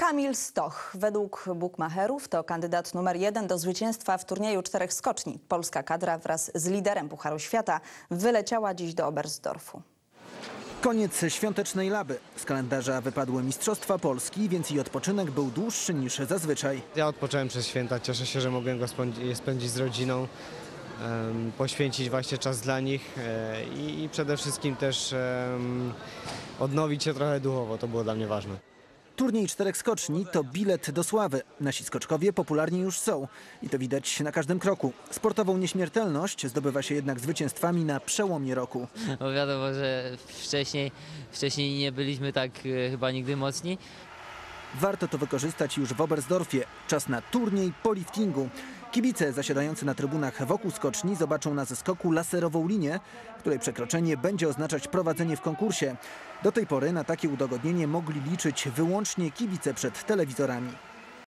Kamil Stoch według bukmacherów to kandydat numer jeden do zwycięstwa w turnieju czterech skoczni. Polska kadra wraz z liderem Pucharu Świata wyleciała dziś do Oberstdorfu. Koniec świątecznej laby. Z kalendarza wypadły Mistrzostwa Polski, więc i odpoczynek był dłuższy niż zazwyczaj. Ja odpocząłem przez święta, cieszę się, że mogłem go spędzić z rodziną, poświęcić właśnie czas dla nich e, i, przede wszystkim też odnowić się trochę duchowo, to było dla mnie ważne. Turniej czterech skoczni to bilet do sławy. Nasi skoczkowie popularni już są i to widać na każdym kroku. Sportową nieśmiertelność zdobywa się jednak zwycięstwami na przełomie roku. Bo wiadomo, że wcześniej, wcześniej nie byliśmy tak e, chyba nigdy mocni. Warto to wykorzystać już w Oberstdorfie. Czas na turniej po liftingu. Kibice zasiadający na trybunach wokół skoczni zobaczą na zeskoku laserową linię, której przekroczenie będzie oznaczać prowadzenie w konkursie. Do tej pory na takie udogodnienie mogli liczyć wyłącznie kibice przed telewizorami.